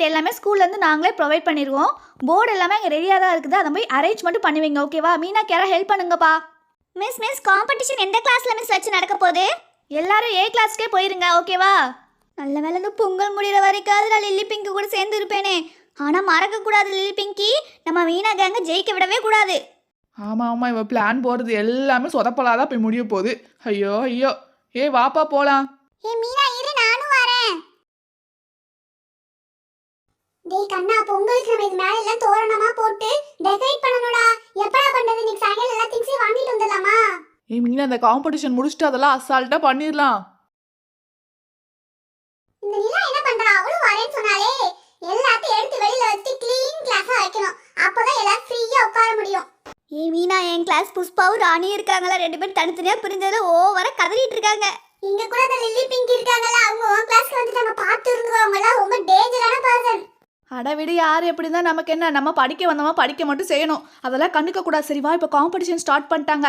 Meena painting kit எல்லாமே ஸ்கூல்லேருந்து நாங்களே ப்ரொவைட் பண்ணிடுவோம் போர்டு எல்லாமே அங்கே ரெடியாக தான் இருக்குது. அதை போய் அரேஞ்ச் மட்டும் பண்ணுவீங்க. ஓகேவா மீனாக்கு யாராவது ஹெல்ப் பண்ணுங்கப்பா. மிஸ் மிஸ் காம்படிஷன் எந்த கிளாஸ்ல மிஸ் வச்சு நடக்க போகுது? எல்லாரும் ஏ கிளாஸ்க்கே போயிருங்க. ஓகேவா நல்ல வேலை இந்த பொங்கல் முடிகிற வரைக்கும் நான் லில்லி பிங்க் கூட சேர்ந்து இருப்பேனே. ஆனா மறக்க கூடாது லில்லி பிங்கி நம்ம வீணா கேங்க ஜெயிக்க விடவே கூடாது. ஆமா ஆமா. இவ பிளான் போறது எல்லாமே சொதப்பலாதான் போய் முடிய போகுது. ஐயோ ஐயோ. ஏய் வாப்பா போலாம். ஏ மீனா டேய் கண்ணா பொங்கலுக்கு நம்ம இது மேல எல்லாம் தோரணமா போட்டு டெக்கரேட் பண்ணனும்டா எப்படா பண்றது? இன்னைக்கு சாயங்காலம் எல்லா திங்ஸையும் வாங்கிட்டு வந்துடலாமா? ஏய் மீனா அந்த காம்படிஷன் முடிச்சுட்டு அதெல்லாம் அசால்ட்டா பண்ணிடலாம். இந்த நிலா என்ன பண்றா? அவளும் வரேன்னு சொன்னாலே எல்லாத்தையும் எடுத்து வெளியில வச்சு க்ளீன் கிளாஸா வைக்கணும். அப்பதான் எல்லாரும் ஃப்ரீயா உட்கார முடியும். ஏ மீனா என் கிளாஸ் புஷ்பாவும் ராணி இருக்காங்களா ரெண்டு பேரும் தனித்தனியா பிரிஞ்சதுல ஓவரா கதறிட்டு இருக்காங்க. இங்க கூட அந்த லில்லி பிங்க் இருக்காங்கல்ல அவங்க உன் கிளாஸ்க்கு வந்து நம்ம பார்த்து எல்லாம் ரொம்ப டேஞ்சரான பர்சன் அட விடு யார் எப்படி தான் நமக்கு என்ன? நம்ம படிக்க வந்தோமா படிக்க மட்டும் செய்யணும். அதெல்லாம் கண்டுக்க கூடாது சரி வா இப்போ காம்படிஷன் ஸ்டார்ட் பண்ணிட்டாங்க.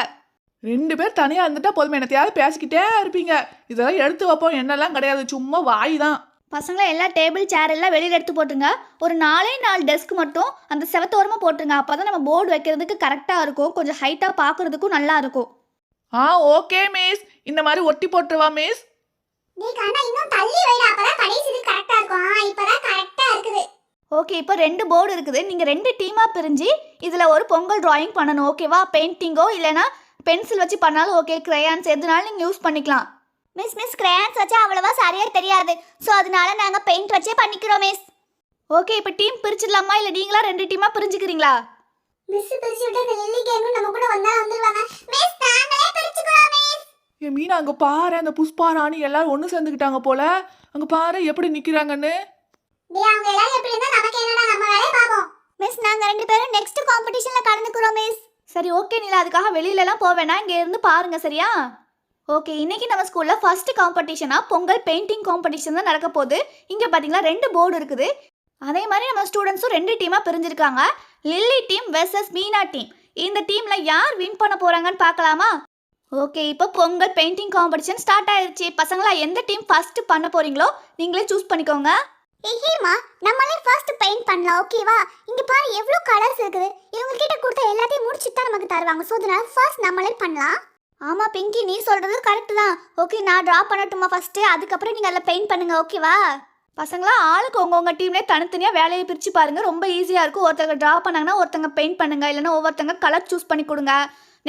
ரெண்டு பேர் தனியா இருந்துட்டா போதும். என்னத்தையாவது பேசிக்கிட்டே இருப்பீங்க. இதெல்லாம் எடுத்து வைப்போம். என்னெல்லாம் கிடையாது. சும்மா வாய் தான் பசங்களா எல்லா டேபிள் சேர் எல்லாம் வெளியில் எடுத்து போட்டுருங்க. ஒரு நாலே நாலு டெஸ்க் மட்டும் அந்த செவத்தோரமாக போட்டுருங்க. அப்போ தான் நம்ம போர்டு வைக்கிறதுக்கு கரெக்டாக இருக்கும். கொஞ்சம் ஹைட்டாக பார்க்குறதுக்கும் நல்லா இருக்கும். ஆ ஓகே மிஸ் இந்த மாதிரி ஒட்டி போட்டுருவா மிஸ் டேய் கண்ணா இன்னும் தள்ளி வைடா. அப்பதான் கடைசி கரெக்டா இருக்கும். ஆ இப்பதான் கரெக்டா இருக்குது. ஓகே இப்போ ரெண்டு போர்டு இருக்குது. நீங்கள் ரெண்டு டீமாக பிரிஞ்சு இதில் ஒரு பொங்கல் டிராயிங் பண்ணணும். ஓகேவா பெயிண்டிங்கோ இல்லைனா பென்சில் வச்சு பண்ணாலும் ஓகே கிரையான்ஸ் எதுனாலும் நீங்கள் யூஸ் பண்ணிக்கலாம். மிஸ் மிஸ் கிரேயான்ஸ் வச்சா அவ்வளவா சரியா தெரியாது. சோ அதனால நாங்க பெயிண்ட் வச்சே பண்ணிக்கிறோம் மிஸ் ஓகே இப்போ டீம் பிரிச்சிடலாமா? இல்லை நீங்களா ரெண்டு டீமாக பிரிஞ்சுக்கிறீங்களா? மிஸ் பிரிச்சு விட்டு கேங்கும் நம்ம கூட வந்தா வந்துருவாங்க. மிஸ் நாங்களே பிரிச்சுக்கிறோம் மிஸ் ஏ மீனா அங்க பாரு. அந்த புஷ்பா ராணி எல்லாரும் ஒன்று சேர்ந்துக்கிட்டாங்க போல. அங்க பாரு எப்படி நிக்கிறாங்கன்னு. டேய் அவங்க எல்லாரும் எப்படி இருந்தா நமக்கு என்னடா நம்ம வேலைய பாப்போம் மிஸ் நாங்க ரெண்டு பேரும் நெக்ஸ்ட் காம்படிஷன்ல கலந்துக்கிறோம் மிஸ் சரி ஓகே நீலா அதுக்காக வெளியிலலாம் போக வேணாம். இங்கே இருந்து பாருங்க சரியா? ஓகே இன்னைக்கு நம்ம ஸ்கூலில் ஃபர்ஸ்ட் காம்படிஷனாக பொங்கல் பெயிண்டிங் காம்படிஷன் தான் நடக்க போகுது. இங்கே பார்த்தீங்களா ரெண்டு போர்டு இருக்குது. அதே மாதிரி நம்ம ஸ்டூடெண்ட்ஸும் ரெண்டு டீமாக பிரிஞ்சிருக்காங்க. Lily team versus Meena team இந்த டீமில் யார் வின் பண்ண போகிறாங்கன்னு பார்க்கலாமா? ஓகே இப்போ பொங்கல் பெயிண்டிங் காம்படிஷன் ஸ்டார்ட் ஆயிருச்சு. பசங்களா எந்த டீம் ஃபர்ஸ்ட் பண்ண போறீங்களோ நீங்களே சூஸ் பண்ணிக்கோங்க. ஏய் ஹேமா நம்மளே ஃபர்ஸ்ட் பெயிண்ட் பண்ணலாம் ஓகேவா இங்க பாரு எவ்வளவு கலர்ஸ் இருக்குது. இவங்க கிட்ட கொடுத்த எல்லாத்தையும் முடிச்சு தான் நமக்கு தருவாங்க. சோ அதனால ஃபர்ஸ்ட் நம்மளே பண்ணலாம். ஆமா பிங்கி நீ சொல்றது கரெக்ட் தான். ஓகே நான் ட்ரா பண்ணட்டுமா ஃபர்ஸ்ட் அதுக்கப்புறம் நீங்க அதில் பெயிண்ட் பண்ணுங்க ஓகேவா பசங்களா ஆளுக்கு உங்கவுங்க டீம்லேயே தனித்தனியாக வேலையை பிரித்து பாருங்க. ரொம்ப ஈஸியாக இருக்கும். ஒருத்தங்க ட்ரா பண்ணாங்கன்னா ஒருத்தங்க பெயிண்ட் பண்ணுங்க. இல்லைன்னா ஒவ்வொருத்தங்க கலர் சூஸ் பண்ணி கொடுங்க.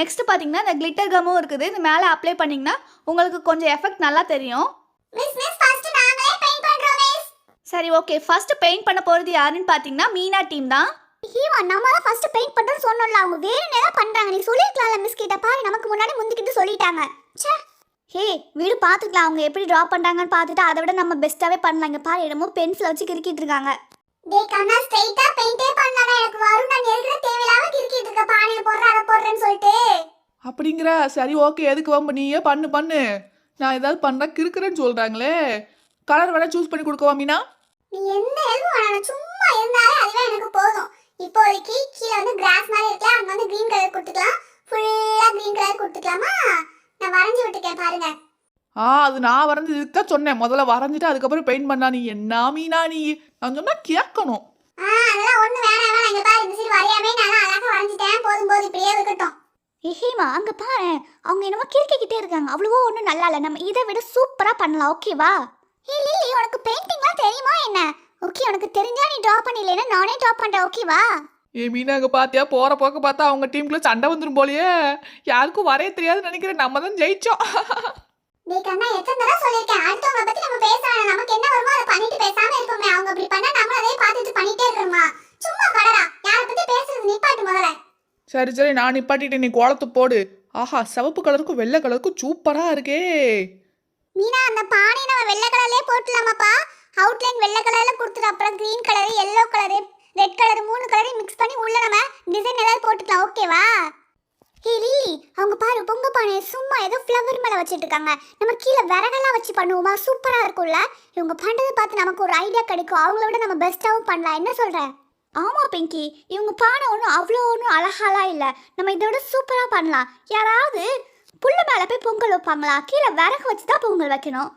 நெக்ஸ்ட் பார்த்தீங்கன்னா இந்த கிளிட்டர் கம்மும் இருக்குது. இது மேலே அப்ளை பண்ணிங்கன்னா உங்களுக்கு கொஞ்சம் எஃபெக்ட் நல்லா தெரியும். மிஸ் மிஸ் ஃபர்ஸ்ட் நாங்களே பெயிண்ட் பண்றோம் மிஸ் சரி ஓகே ஃபர்ஸ்ட் பெயிண்ட் பண்ண போகிறது யாருன்னு பார்த்தீங்கன்னா மீனா டீம் தான். ஹீவா நம்ம தான் ஃபர்ஸ்ட் பெயிண்ட் பண்றோம்னு சொன்னோம்ல அவங்க வேற நேரம் பண்றாங்க? நீ சொல்லிருக்கலாம்ல மிஸ் கிட்ட. பாரு நமக்கு முன்னாடி முந்திக்கிட்டு சொல்லிட்டாங்க. ச்சே. ஹே வீடு பார்த்துக்கலாம் அவங்க எப்படி ட்ரா பண்ணுறாங்கன்னு பார்த்துட்டு அதை விட நம்ம பெஸ்ட்டாகவே பண்ணலாம். இங்கே பாரு என்னமோ பென்சில் வச்சு கிறுக்கிட்டு இருக்காங்க. டேய் கண்ணா ஸ்ட்ரைட்டா பெயிண்டே பண்ணலடா. எனக்கு வரும் நான் எதுக்குற தேவையில்லாம கிறுக்கிட்டு இருக்க? பானையை போடுற அதை போடுறேன்னு சொல்லிட்டு. அப்படிங்கிற சரி ஓகே எதுக்கு வம்பு? நீயே பண்ணு பண்ணு. நான் ஏதாவது பண்ணா கிறுக்குறேன்னு சொல்றாங்களே. கலர் வேணா சூஸ் பண்ணி கொடுக்கவா மீனா? நீ எந்த ஹெல்ப் வேணாம் சும்மா இருந்தாலே அதுவே எனக்கு போதும். இப்போதைக்கு கீழே வந்து கிராஸ் மாதிரி இருக்கலாம் அங்க வந்து கிரீன் கலர் கொடுத்துக்கலாம். ஃபுல்லா கிரீன் கலர் கொடுத்துக்கலாமா? நான் வரைஞ்சு விட்டுருக்கேன் பாருங்க. ஆ அது நான் வரைஞ்சது இதுக்கு தான் சொன்னேன். முதல்ல வரைஞ்சிட்டு அதுக்கப்புறம் பெயிண்ட் பண்ணா நீ என்ன மீனா நீ? நான் சொன்னா கேட்கணும். ஆ அதெல்லாம் ஒண்ணு வேணாம் வேணாம். இங்க பாரு இந்த சைடு வரையாமே நான் அழகா வரைஞ்சிட்டேன். போதும் போதும் இப்படியே இருக்கட்டும். ஏஹேமா அங்கே பாரு. அவங்க என்னமோ கிறுக்கிக்கிட்டே இருக்காங்க. அவ்வளவோ ஒன்றும் நல்லா இல்லை. நம்ம இதை விட சூப்பராக பண்ணலாம். ஓகேவா ஏய் லில்லி உனக்கு பெயிண்டிங்லாம் தெரியுமா என்ன? ஓகே உனக்கு தெரிஞ்சா நீ டிரா பண்ணிடலைன்னா நானே டிரா பண்றேன் ஓகேவா ஏ மீனா அங்க பாத்தியா? போற போக்க பார்த்தா அவங்க டீமுக்குள்ள சண்டை வந்துரும் போலயே. யாருக்கும் வரைய தெரியாதுன்னு நினைக்கிறேன். நம்ம தான் ஜெயிச்சோம். டேய் கண்ணா எத்தனை தடவை சொல்லிருக்கேன் அடுத்தவங்கள பத்தி நம்ம பேச வேணாம். நமக்கு என்ன வருமோ அதை பண்ணிட்டு பேசாம இருப்போமே அவங்க அப்படி பண்ணா நம்ம அதே பார்த்துட்டு பண்ணிட்டே இருக்கணுமா? சும்மா கடடா யாரை பத்தி பேசுறது? நிப்பாட்டு முதல்ல. சரி சரி நான் நிப்பாட்டிட்டு நீ கோலத்தை போடு. ஆஹா சிவப்பு கலருக்கும் வெள்ளை கலருக்கும் சூப்பரா இருக்கே. மீனா அந்த பானை நம்ம வெள்ளை கலர்லயே போட்டுடலாமாப்பா? அவுட்லைன் வெள்ளை கலர்ல கொடுத்துட்டு அப்புறம் green colour yellow colour red colour மூணு கலரையும் மிக்ஸ் பண்ணி உள்ள நம்ம டிசைன் ஏதாவது போட்டுக்கலாம். ஓகேவா ஹே லில்லி அவங்க பாரு பொங்க பானையை சும்மா ஏதோ ஃப்ளவர் மேலே வச்சுட்டு இருக்காங்க. நம்ம கீழே விறகெல்லாம் வச்சு பண்ணுவோமா? சூப்பராக இருக்கும்ல. இவங்க பண்ணுறதை பார்த்து நமக்கு ஒரு ஐடியா கிடைக்கும். அவங்கள விட நம்ம பெஸ்ட்டாகவும் பண்ணலாம். என்ன சொல்கிற ஆமாம் பிங்கி இவங்க பானை ஒன்றும் அவ்வளோ ஒன்றும் அழகாலாம் இல்லை. நம்ம இதோட சூப்பராக பண்ணலாம். யாராவது புல்லு மேலே போய் பொங்கல் வைப்பாங்களா? கீழே விறகு வச்சு தான் பொங்கல் வைக்கணும்.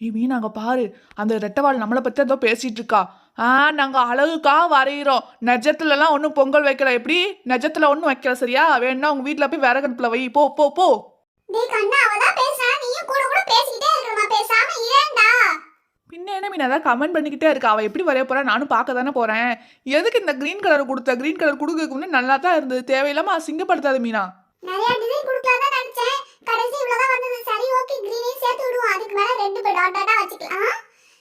ஏய் மீனா அங்க பாரு. அந்த ரெட்டவாள் நம்மளை பத்தி ஏதோ பேசிட்டு இருக்கா. ஆ நாங்க அழகுக்கா வரைகிறோம் நெஜத்துலலாம் ஒன்றும் பொங்கல் வைக்கல. எப்படி? நெஜத்துல ஒன்றும் வைக்கல சரியா? வேணா உங்க வீட்ல போய் விறகடுப்புல வை. போ போ போ. பின்ன என்ன மீன் அதான் கமெண்ட் பண்ணிக்கிட்டே இருக்கா? அவ எப்படி வரைய போறா? நானும் பார்க்க தானே போறேன். எதுக்கு இந்த க்ரீன் கலர் கொடுத்த? க்ரீன் கலர் கொடுக்கறதுக்கு முன்னாடி நல்லா தான் இருந்தது. தேவையில்லாம அசிங்கப்படுத்தாது மீனா. நிறைய ரெண்டு பேர் டாட் டாட்டா வச்சுக்கலாம்.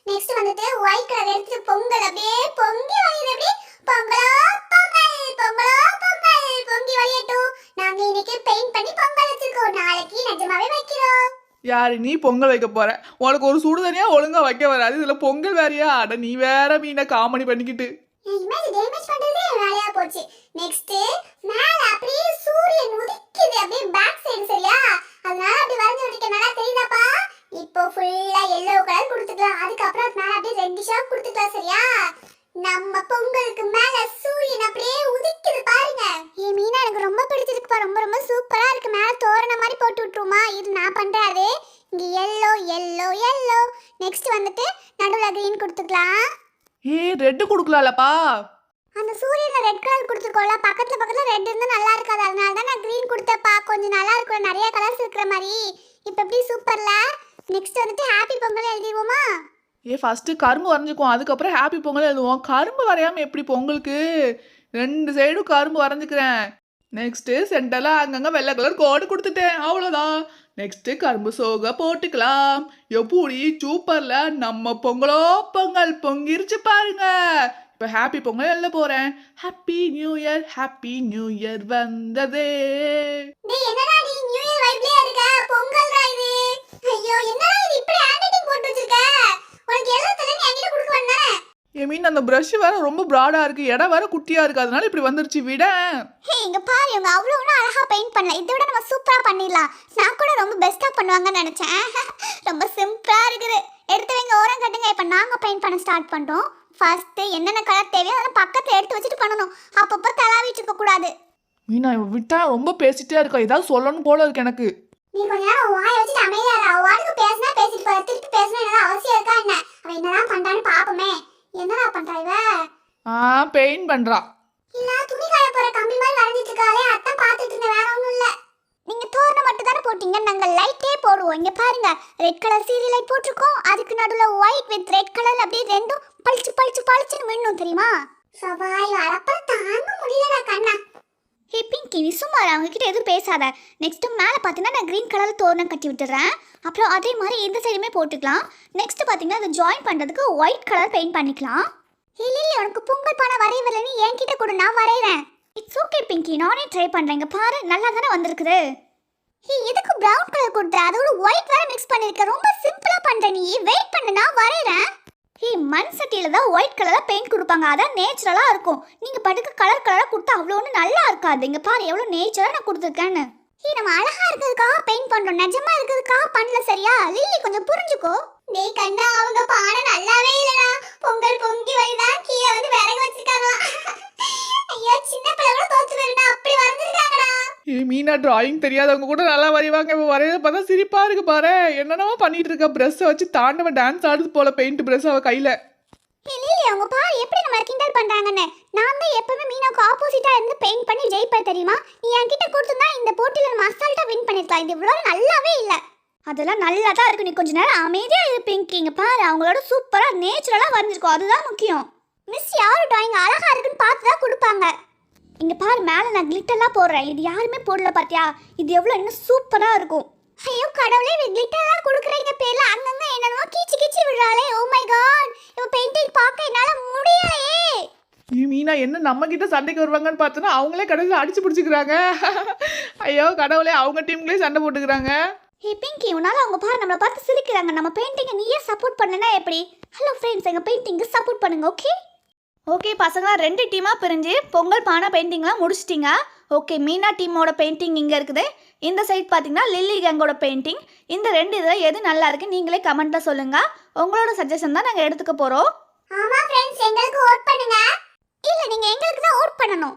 நெக்ஸ்ட் வந்துட்டு ஒயிட் கலர் எடுத்து பொங்கல் அப்படியே பொங்கி வழியுது அப்படியே பொங்கலோ பொங்கல் பொங்கலோ பொங்கல். பொங்கி வழியட்டும். நாங்க இன்னைக்கு பெயிண்ட் பண்ணி பொங்கல் வச்சிருக்கோம். நாளைக்கு நிஜமாவே வைக்கிறோம். யாரு நீ பொங்கல் வைக்க போற? உனக்கு ஒரு சுடு தனியா ஒழுங்கா வைக்க வராது. இதுல பொங்கல் வேறயா? அட நீ வேற மீனை காமெடி பண்ணிக்கிட்டு. இமேஜ் டேமேஜ் பண்றதே வேலையா போச்சு. நெக்ஸ்ட் மேல அப்படியே சூரியன் உதிக்குது. அப்படியே பேக் சைடு சரியா? அதனால அப்படி வரைஞ்சு விட்டுருக்கேன் நல்லா தெரியுதாப்பா? இப்போ ஃபுல்லா எல்லோ கலர் கொடுத்துக்கலாம். அதுக்கப்புறம் அது மேல அப்படியே ரெட்டிஷா கொடுத்துக்கலாம் சரியா? நம்ம பொங்கலுக்கு மேல சூரியன் அப்படியே உதிக்குது பாருங்க. ஏ மீனா எனக்கு ரொம்ப பிடிச்சிருக்குப்பா. ரொம்ப ரொம்ப சூப்பரா இருக்கு. மேல தோரண மாதிரி போட்டு விட்டுருமா? இது நான் பண்றாரு இங்க எல்லோ எல்லோ எல்லோ நெக்ஸ்ட் வந்துட்டு நடுவுல கிரீன் கொடுத்துக்கலாம். ஏய் ரெட்டு கொடுக்கலாம்லப்பா. அந்த சூரியன்ல ரெட் கலர் கொடுத்துருக்கோம்ல பக்கத்துல பக்கத்துல ரெட் இருந்தா நல்லா இருக்காது. அதனால தான் நான் க்ரீன் கொடுத்தப்பா கொஞ்சம் நல்லா இருக்கும் நிறைய கலர்ஸ் இருக்கிற மாதிரி. இப்போ எப்படி சூப்பர்ல நெக்ஸ்ட் வந்துட்டு ஹாப்பி பொங்கல் எழுதிடுவோமா? ஏ ஃபர்ஸ்ட் கரும்பு வரைஞ்சுக்குவோம். அதுக்கப்புறம் ஹாப்பி பொங்கல் எழுதுவோம். கரும்பு வரையாம எப்படி பொங்கலுக்கு ரெண்டு சைடும் கரும்பு வரைஞ்சுக்கிறேன். நெக்ஸ்ட் சென்டர்ல அங்கங்க வெள்ளை கலர் கோடு கொடுத்துட்டேன். அவ்வளோதான் நெக்ஸ்ட் கரும்பு சோக போட்டுக்கலாம். எப்படி சூப்பர்ல நம்ம பொங்கலோ பொங்கல் பொங்கிருச்சு பாருங்க. இப்போ ஹாப்பி பொங்கல் எழுத போறேன். Happy new year happy new year வந்ததே. டேய் ஐயோ என்னடா இது இப்படி ஹேண்ட்ரைட்டிங் போட்டு வச்சிருக்க? உனக்கு எல்லா தலையும் என்கிட்ட கொடுக்க வந்தானே ஐ மீன் அந்த ப்ரஷ் வேற ரொம்ப ப்ராடா இருக்கு. இடம் வேற குட்டியா இருக்கு. அதனால இப்படி வந்துருச்சு. விட. ஹே இங்க பாரு இவங்க அவ்வளோ ஒன்றும் அழகா பெயிண்ட் பண்ணல. இதை விட நம்ம சூப்பரா பண்ணிடலாம். நான் கூட ரொம்ப பெஸ்டா பண்ணுவாங்கன்னு நினைச்சேன். ரொம்ப சிம்பிளா இருக்குது. எடுத்து வைங்க ஓரம் கட்டுங்க. இப்போ நாங்க பெயிண்ட் பண்ண ஸ்டார்ட் பண்றோம் ஃபர்ஸ்ட் என்னென்ன கலர் தேவையோ அதெல்லாம் பக்கத்துல எடுத்து வச்சுட்டு பண்ணணும். அப்பப்போ தலாவிட்டு இருக்க கூடாது மீனா இவ விட்டா ரொம்ப பேசிட்டே இருக்கா. ஏதாவது சொல்லணும் போல இருக்கு எனக்கு. நீ கொஞ்ச நேரம் வாய வச்சுட்டு அமைதியா. அவ வாட்டுக்கு பேசினா பேசிட்டு போற. திருப்பி பேசினா என்ன அவசியம் இருக்கா என்ன? அவ என்னதான் பண்றான்னு பாப்போமே. என்னடா பண்றா இவ? ஆ பெயிண்ட் பண்றா. இல்ல துணி காய போற கம்பி மாதிரி வரைஞ்சிட்டு இருக்காளே. அதான் பாத்துட்டு இருந்தேன். வேற ஒண்ணும் இல்ல. நீங்க தோரணம் மட்டும் தானே போட்டீங்க. நாங்க லைட்டே போடுவோம். இங்க பாருங்க. ரெட் கலர் சீரி லைட் போட்டிருக்கோம். அதுக்கு நடுவுல ஒயிட் வித் ரெட் கலர் அப்படியே ரெண்டும் பளிச்சு பளிச்சு பளிச்சுன்னு மின்னும் தெரியுமா? சவாய் வரப்ப தாங்க முடியலடா கண்ணா. ஹே பிங்கி நீ சும்மா அவங்க கிட்ட எதுவும் பேசாத. நெக்ஸ்ட் மேலே பார்த்தீங்கன்னா நான் க்ரீன் கலர் தோரணம் கட்டி விட்டுறேன். அப்புறம் அதே மாதிரி எந்த சைடுமே போட்டுக்கலாம். நெக்ஸ்ட் பார்த்தீங்கன்னா அதை ஜாயின் பண்ணுறதுக்கு ஒயிட் கலர் பெயிண்ட் பண்ணிக்கலாம். இல்லை இல்லை உனக்கு பொங்கல் பானை வரையவில்லை நீ என்கிட்ட கூட நான் வரைகிறேன் இட்ஸ் ஓகே பிங்கி நானே ட்ரை பண்ணுறேங்க பாரு நல்லா தானே வந்திருக்குது. ஹே எதுக்கு ப்ரௌன் கலர் கொடுத்த அதோட ஒயிட் வேற மிக்ஸ் பண்ணியிருக்க ரொம்ப சிம்பிளாக பண்ணுறேன் நீ. வெயிட் பண்ணு நான் வரைகிறேன் ஹே மண் சட்டியில் தான் ஒயிட் கலரில் பெயிண்ட் கொடுப்பாங்க. அதான் நேச்சுரலாக இருக்கும். நீங்கள் படுக்க கலர் கலராக கொடுத்தா அவ்வளோ ஒன்றும் நல்லா இருக்காது. இங்கே பாரு எவ்வளோ நேச்சுரலாக நான் கொடுத்துருக்கேன்னு. ஹே நம்ம அழகா இருக்கிறதுக்காக பெயிண்ட் பண்றோம். நிஜமா இருக்கிறதுக்காக பண்ணல சரியா? லில்லி கொஞ்சம் புரிஞ்சுக்கோ. டேய் கண்ணா அவங்க பானை நல்லாவே இல்லடா. பொங்கல் பொங்கி வருதா கீழே வந்து விறகு வச்சிருக்காங்க. ஐயோ சின்ன பிள்ளை கூட தோத்து வருடா அப்படி வரைஞ்சிருக்காங்கடா ஏ மீனா டிராயிங் தெரியாதவங்க கூட நல்லா வரைவாங்க. இப்போ வரையத பார்த்தா சிரிப்பா இருக்கு பாரு. என்னென்னவோ பண்ணிட்டு இருக்க. ப்ரெஷ்ஷை வச்சு தாண்டவ டான்ஸ் ஆடுது போல பெயிண்ட் ப்ரெஷ் அவ கையில. அவங்க பாரு எப்படி நம்ம கிண்டல் பண்றாங்கன்னு. நான் தான் எப்பவுமே மீனாக்கு ஆப்போசிட்டா இருந்து பெயிண்ட் பண்ணி ஜெயிப்பேன் தெரியுமா? நீ என்கிட்ட கொடுத்துருந்தா இந்த போட்டியில நம்ம அசால்ட்டா வின் பண்ணிருக்கலாம். இது இவ்வளோ நல்லாவே இல்ல. அதெல்லாம் நல்லா தான் இருக்கு. நீ கொஞ்ச நேரம் அமைதியாக இருப்பீங்க பிங்கி இங்கே பாரு அவங்களோட சூப்பராக நேச்சுரலாக வரைஞ்சிருக்கும். அதுதான் முக்கியம். மிஸ் யாரு டிராயிங் அழகா இருக்குன்னு பார்த்து தான் கொடுப்பாங்க. இங்கே பாரு மேலே நான் கிளிட்டர்லாம் போடுறேன். இது யாருமே போடல பார்த்தியா இது எவ்வளோ இன்னும் சூப்பராக இருக்கும். ஐயோ கடவுளே கிளிட்டர்லாம் கொடுக்குறீங்க பேர்ல அங்கங்க என்னென்னமோ கீச்சு கீச்சு விடுறாளே. ஓ மை காட் இவ பெயிண்டிங் பார்க்க என்னால முடியலையே. மீனா என்ன நம்ம கிட்ட சண்டைக்கு வருவாங்கன்னு பார்த்தோன்னா அவங்களே கடைசியில் அடிச்சு பிடிச்சிக்கிறாங்க. ஐயோ கடவுளே அவங்க டீம்லேயே சண்டை போட்டுக்கிறாங்க. ஹே பிங்கி உன்னால அவங்க பாரு நம்மளை பார்த்து சிரிக்கிறாங்க. நம்ம பெயிண்டிங்கை நீயே சப்போர்ட் பண்ணனா எப்படி? ஹலோ ஃப்ரெண்ட்ஸ் எங்கள் பெயிண்டிங்க்கு சப்போர்ட் பண்ணுங்க ஓகே ஓகே பசங்களா ரெண்டு டீமாக பிரிஞ்சு பொங்கல் பானை பெயிண்டிங்லாம் முடிச்சிட்டிங்க. ஓகே மீனா டீமோட பெயிண்டிங் இங்கே இருக்குது. இந்த சைட் பார்த்தீங்கன்னா லில்லி கேங்கோட பெயிண்டிங் இந்த ரெண்டு இதில் எது நல்லா இருக்கு நீங்களே கமெண்ட்டில் சொல்லுங்கள் உங்களோட சஜஷன் தான் நாங்கள் எடுத்துக்க போகிறோம் ஆமாம் ஃப்ரெண்ட்ஸ் எங்களுக்கு ஓட் பண்ணுங்க. இல்லை நீங்கள் எங்களுக்கு தான் ஓட் பண்ணணும்.